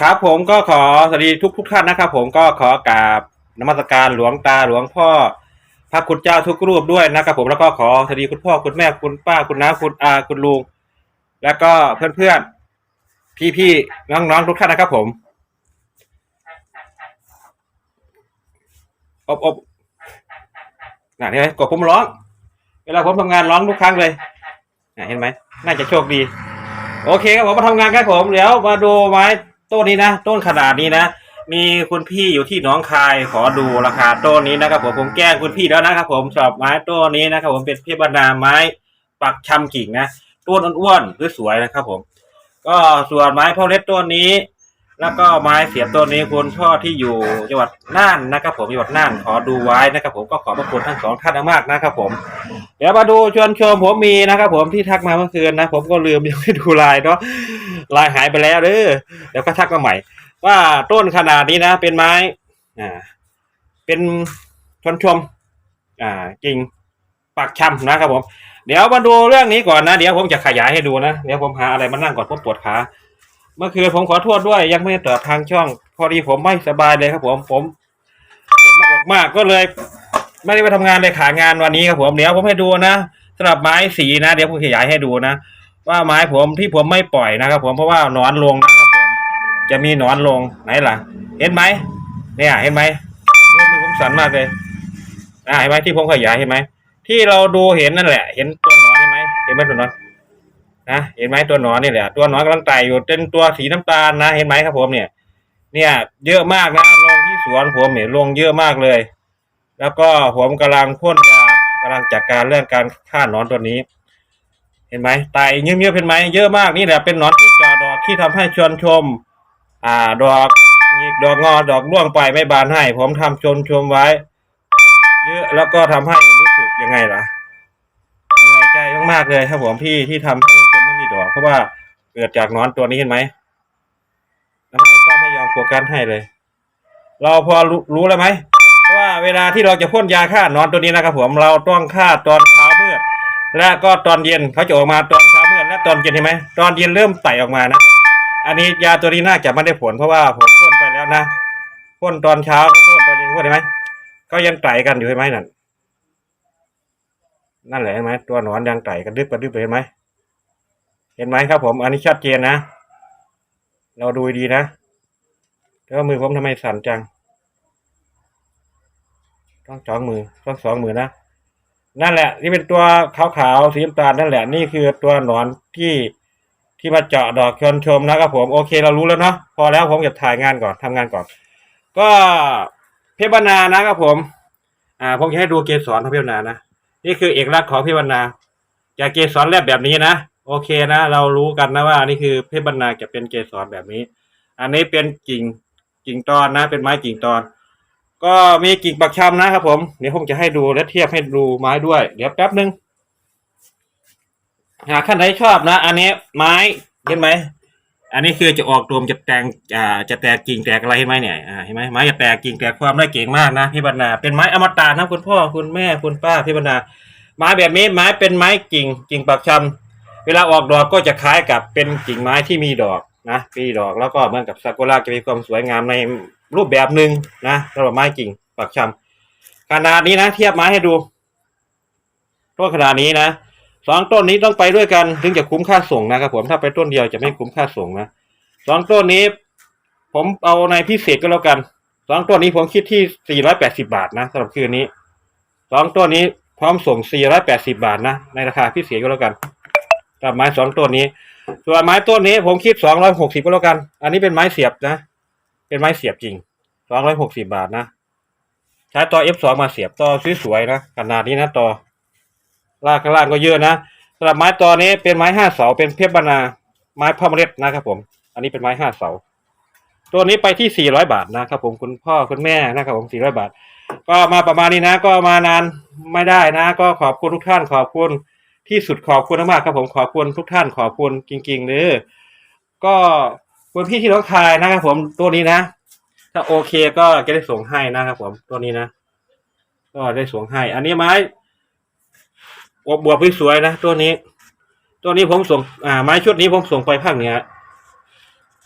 ครับผมก็ขอสวัสดีทุกทุกท่านนะครับ ผมก็ขอกราบนมัสการหลวงตาหลวงพ่อพระคุณเจ้าทุกรูปด้วยนะครับ ผมแล้วก็ขอสวัสดีคุณพ่อคุณแม่คุณป้าคุณน้าคุณอาคุณลุงแล้วก็เพื่อนเพื่อนพี่พี่ๆน้องทุกท่านนะครับ ผมอบอบน่ะเห็นไหมกดผมร้อง เวลาผมทำงานร้องทุกครั้งเลยน่ะเห็นไหมน่าจะโชคดี โอเคครับผมมาทำงานครับผม เดี๋ยวมาดูไม้ ต้นนี้นะ ต้นขนาดนี้นะ มีคุณพี่อยู่ที่หนองคายขอดูราคาต้นนี้นะครับผมผมแกล้งคุณพี่แล้วนะครับผมสอบไม้ต้นนี้นะครับผมเป็นเพชรบรรณาไม้ ปักชำกิ่งนะต้นอ้วนๆสวยๆนะครับผม ก็ส่วนไม้พ่อเล็ดต้นนี้ แล้วก็ไม้เสียบต้นนี้คุณพ่อที่อยู่จังหวัดน่านนะครับ ผมจังหวัดน่านขอดูไว้นะครับ ผมก็ขอบพระคุณทั้งสองท่านมากนะครับ ผม เดี๋ยวมาดูชวนชมผมมีนะครับ ผมที่ทักมาเมื่อคืนนะ ผมก็ลืมยังไม่ดูไลน์เนาะไลน์หายไปแล้วเด้อเดี๋ยวก็ทักมาใหม่ ว่าต้นขนาดนี้นะ เป็นไม้อ่าเป็นชวนชม อ่ากิ่งปากชำนะครับผม เดี๋ยวมาดูเรื่องนี้ก่อนนะ เดี๋ยวผมจะขยายให้ดูนะ เดี๋ยวผมหาอะไรมานั่งก่อนผมปวดขา เมื่อคืนผมขอโทษด้วยยังไม่ได้ตอบทางช่อง พอดีผมไม่สบายเลยครับผมผมเจ็บหน้าอกมากก็เลย ไม่ได้ไปทำงานเลยขางานวันนี้ครับผมเดี๋ยวผมให้ดูนะสำหรับไม้สีนะ เดี๋ยวผมขยายให้ดูนะ ว่าไม้ผมที่ผมไม่ปล่อยนะครับผมเพราะว่าหนอนลงนะครับผม จะมีหนอนลงไหนล่ะ เห็นไหมเนี่ย เห็นไหมมือผมสั่นมากเลยอ่าเห็นไหมที่ผมขยายเห็นไหมที่เราดูเห็นนั่นแหละ เห็นตัวหนอนเห็นไหมเห็นไหมตัวหนอน นะเห็นไหมตัวหนอนนี่แหละตัวหนอนกำลังไต่อยู่เป็นตัวสีน้ำตาลนะเห็นไหมครับผมเนี่ย เนี่ย เยอะมากนะลงที่สวนผมเนี่ยลงเยอะมากเลย แล้วก็ผมกำลังพ่นยากำลังจัดการเรื่องการฆ่าหนอนตัวนี้ เห็นไหมไต่เงี้ยบๆเห็นไหมเยอะมากนี่แหละเป็นหนอนที่จอดอกที่ทำให้ชวนชม อ่าดอกหยิกดอกงอดอกร่วงไปไม่บานให้ ผมทำชนชมไว้ เยอะแล้วก็ทำให้รู้สึกยังไงล่ะเหนื่อยใจมากๆเลยครับผมที่ที่ทำให้ เพราะว่าเกิดจากนอนตัวนี้เห็นไหมทำไมก็ไม่ยอมโฟกัสให้เลย เราพอรู้รู้แล้วไหมว่าเวลาที่เราจะพ่นยาฆ่านอนตัวนี้นะครับผมเราต้องฆ่าตอนเช้ามืดและก็ตอนเย็นเขาจะออกมาตอนเช้ามืดและตอนเย็นเห็นไหมตอนเย็นเริ่มไต่ออกมานะอันนี้ยาตัวนี้น่าจะไม่ได้ผลเพราะว่าผมพ่นไปแล้วนะพ่นตอนเช้าก็พ่นตอนเย็นพ่นเห็นไหมก็ยังไต่กันอยู่เห็นไหมนั่นนั่นแหละเห็นไหมตัวหนอนยังไต่กันดึบกันดึบเลยเห็นไหม เห็นไหมครับผม อันนี้ชัดเจนนะ เราดูดีนะแล้วมือผมทำไมสั่นจัง ต้องสองมือต้องสองมือนะ นั่นแหละนี่เป็นตัวขาวๆสีน้ำตาลนั่นแหละ นี่คือตัวหนอนที่ที่มาเจาะดอกชนชมนะครับผม โอเค เรารู้แล้วเนาะ พอแล้วผมจะถ่ายงานก่อนทำงานก่อน ก็เพชรบรรณานะครับผม อ่า ผมจะให้ดูเกสรของเพชรบรรณานะ นี่คือเอกลักษณ์ของเพชรบรรณาจะเกสรแลบแบบนี้นะ โอเคนะ เรารู้กันนะว่านี่คือเพชรบรรณาจะเป็นเกสรแบบนี้ อันนี้เป็นกิ่งกิ่งตอนนะ เป็นไม้กิ่งตอน ก็มีกิ่งปักชำนะครับ ผมเดี๋ยวผมจะให้ดูและเทียบให้ดูไม้ด้วย เดี๋ยวแป๊บนึงหากท่านใดชอบนะ อันนี้ไม้เห็นไหมอันนี้คือจะออกตวมจะแตงอ่าจะแตกกิ่งแตกอะไรเห็นไหมเนี่ยอ่าเห็นไหมไม้จะแตกกิ่งแตกความได้เก่งมากนะพี่บรรณาเป็นไม้อมตะนะคุณพ่อคุณแม่คุณป้าพี่บรรณาไม้แบบนี้ไม้เป็นไม้กิ่งกิ่งปักชำ เวลาออกดอกก็จะคล้ายกับเป็นกิ่งไม้ที่มีดอกนะมีดอกแล้วก็เหมือนกับซากุระจะมีความสวยงามในรูปแบบหนึ่งนะสำหรับไม้กิ่งปักชำขนาดนี้นะ เทียบไม้ให้ดูต้นขนาดนี้นะสองต้นนี้ต้องไปด้วยกันถึงจะคุ้มค่าส่งนะครับผมถ้าไปต้นเดียวจะไม่คุ้มค่าส่งนะสองต้นนี้ ผมเอาในพิเศษก็แล้วกันสองต้นนี้ผมคิดที่ 480 บาทนะสำหรับคืนนี้สองต้นนี้พร้อมส่ง 480 บาทนะ ในราคาพิเศษก็แล้วกัน กับไม้สองต้นนี้ ส่วนไม้ต้นนี้ผมคิด260ก็แล้วกัน อันนี้เป็นไม้เสียบนะ เป็นไม้เสียบจริง260บาทนะ ใช้ต่อ F2 มาเสียบต่อสวยๆนะขนาดนี้นะต่อลากข้างล่างก็เยอะนะสำหรับไม้ตอนี้เป็นไม้ห้าเสา เป็นเพชรบรรณาไม้พ่อเมล็ดนะครับผม อันนี้เป็นไม้ห้าเสา ตัวนี้ไปที่สี่ร้อยบาทนะครับผมคุณพ่อคุณแม่นะครับผมสี่ร้อยบาท ก็มาประมาณนี้นะ ก็มานานไม่ได้นะ ก็ขอบคุณทุกท่านขอบคุณ ที่สุดขอบคุณมากๆครับผมขอบคุณทุกท่านขอบคุณจริงๆเลยก็คุณพี่ที่น้องคายนะครับผมตัวนี้นะ ถ้าโอเคก็จะได้ส่งให้นะครับผมตัวนี้นะก็ได้ส่งให้ อันนี้ไม้อบบวบสวยๆนะตัวนี้ ตัวนี้ผมส่งอ่าไม้ชุดนี้ผมส่งไปภาคเหนือ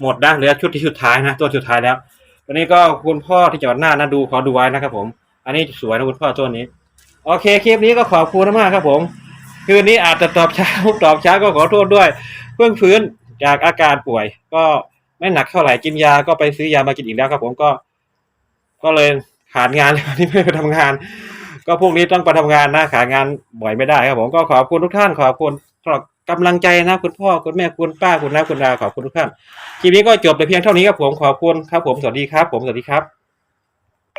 หมดนะเหลือชุดที่สุดท้ายนะตัวสุดท้ายแล้วตัวนี้ก็คุณพ่อที่จังหวัดน่านนะดูขอดูไว้นะครับผม อันนี้สวยนะคุณพ่อตัวนี้ โอเคคลิปนี้ก็ขอบคุณมากครับผม คืนนี้อาจจะตอบช้าตอบช้าก็ขอโทษด้วย เพิ่งฟื้นจากอาการป่วย ก็ไม่หนักเท่าไหร่กินยาก็ไปซื้อยามากินอีกแล้วครับ ผมก็ ก็เลยขาดงานเลยวันนี้ไม่ไปทำงาน ก็พรุ่งนี้ต้องไปทำงานนะขาดงานบ่อยไม่ได้ครับ ผมก็ขอบคุณทุกท่านขอบคุณสำหรับกำลังใจนะคุณพ่อคุณแม่คุณป้าคุณน้าคุณดาขอบคุณทุกท่านคลิปนี้ก็จบแต่เพียงเท่านี้ครับผมขอบคุณครับ ผมสวัสดีครับ ผมสวัสดีครับ